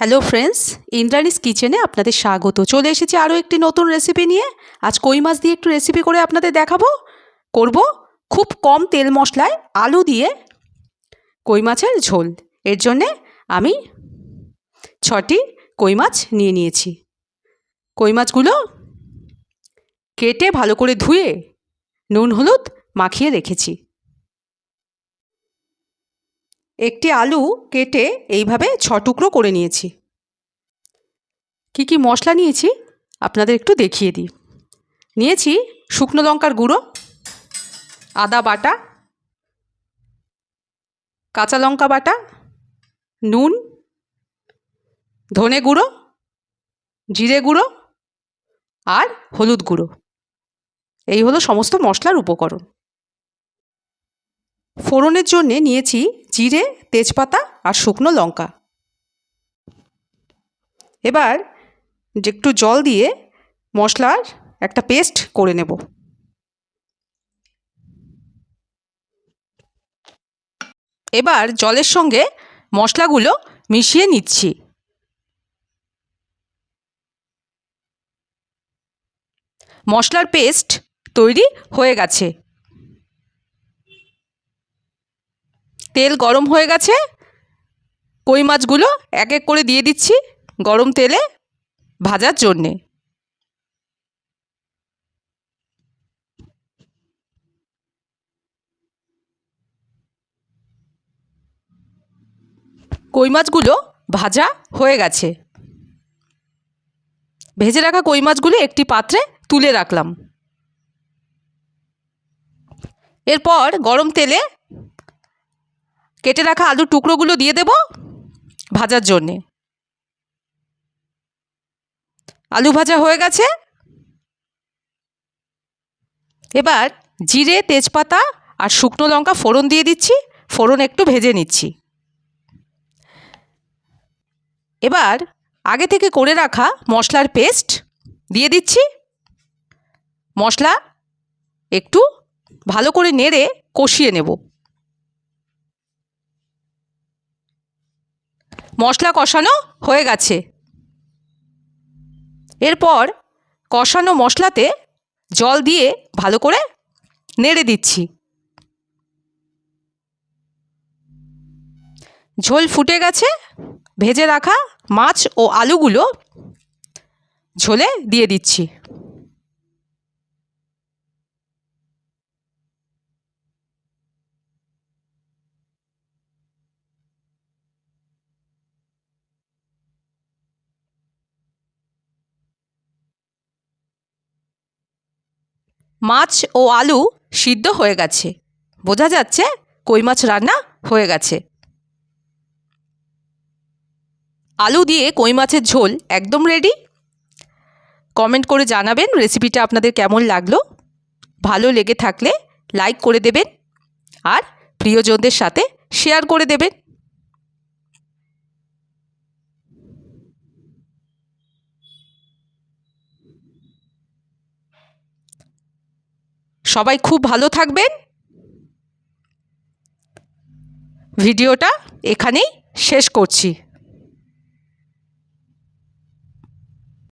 Hello friends Indrani's কিচেনে আপনাদের স্বাগত। চলে এসেছি আরও একটি নতুন রেসিপি নিয়ে। আজ কই মাছ দিয়ে একটু রেসিপি করে আপনাদের দেখাবো? করব খুব কম তেল মশলায় আলু দিয়ে কই মাছের ঝোল। এর জন্যে আমি ছটি কই মাছ নিয়ে নিয়েছি। কই মাছগুলো কেটে ভালো করে ধুয়ে নুন, হলুদ মাখিয়ে রেখেছি। একটি আলু কেটে এইভাবে ছ টুকরো করে নিয়েছি। কি কি মশলা নিয়েছি? আপনাদের একটু দেখিয়ে দিই। নিয়েছি শুকনো লঙ্কার গুঁড়ো, আদা বাটা, কাঁচা লঙ্কা বাটা, নুন, ধনে গুঁড়ো, জিরে গুঁড়ো আর হলুদ গুঁড়ো। এই হলো সমস্ত মশলার উপকরণ। ফোড়নের জন্যে নিয়েছি জিরে, তেজপাতা আর শুকনো লঙ্কা। এবার একটু জল দিয়ে মশলার একটা পেস্ট করে নেব। এবার জলের সঙ্গে মশলাগুলো মিশিয়ে নিচ্ছি। মশলার পেস্ট তৈরি হয়ে গেছে। তেল গরম হয়ে গেছে। কই মাছগুলো? এক এক করে দিয়ে দিচ্ছি গরম তেলে ভাজার জন্যে। কই মাছগুলো? ভাজা হয়ে গেছে। ভেজে রাখা কই মাছগুলো একটি পাত্রে তুলে রাখলাম। এরপর গরম তেলে কেটে রাখা আলুর টুকরোগুলো দিয়ে দেব ভাজার জন্যে। আলু ভাজা হয়ে গেছে। এবার জিরে, তেজপাতা আর শুকনো লঙ্কা ফোড়ন দিয়ে দিচ্ছি। ফোড়ন একটু ভেজে নিচ্ছি। এবার আগে থেকে করে রাখা মশলার পেস্ট দিয়ে দিচ্ছি। মশলা একটু ভালো করে নেড়ে কষিয়ে নেব। মশলা কষানো হয়ে গেছে। এরপর কষানো মশলাতে জল দিয়ে ভালো করে নেড়ে দিচ্ছি। ঝোল ফুটে গেছে। ভেজে রাখা মাছ ও আলুগুলো ঝোলে দিয়ে দিচ্ছি। মাছ ও আলু সিদ্ধ হয়ে গেছে। বোঝা যাচ্ছে কই মাছ রান্না হয়ে গেছে। আলু দিয়ে কই মাছের ঝোল একদম রেডি কমেন্ট করে জানাবেন রেসিপিটা আপনাদের কেমন লাগল? ভালো লেগে থাকলে লাইক করে দেবেন। আর প্রিয়জনদের সাথে শেয়ার করে দেবেন। সবাই খুব ভালো থাকবেন। ভিডিওটা এখানেই শেষ করছি।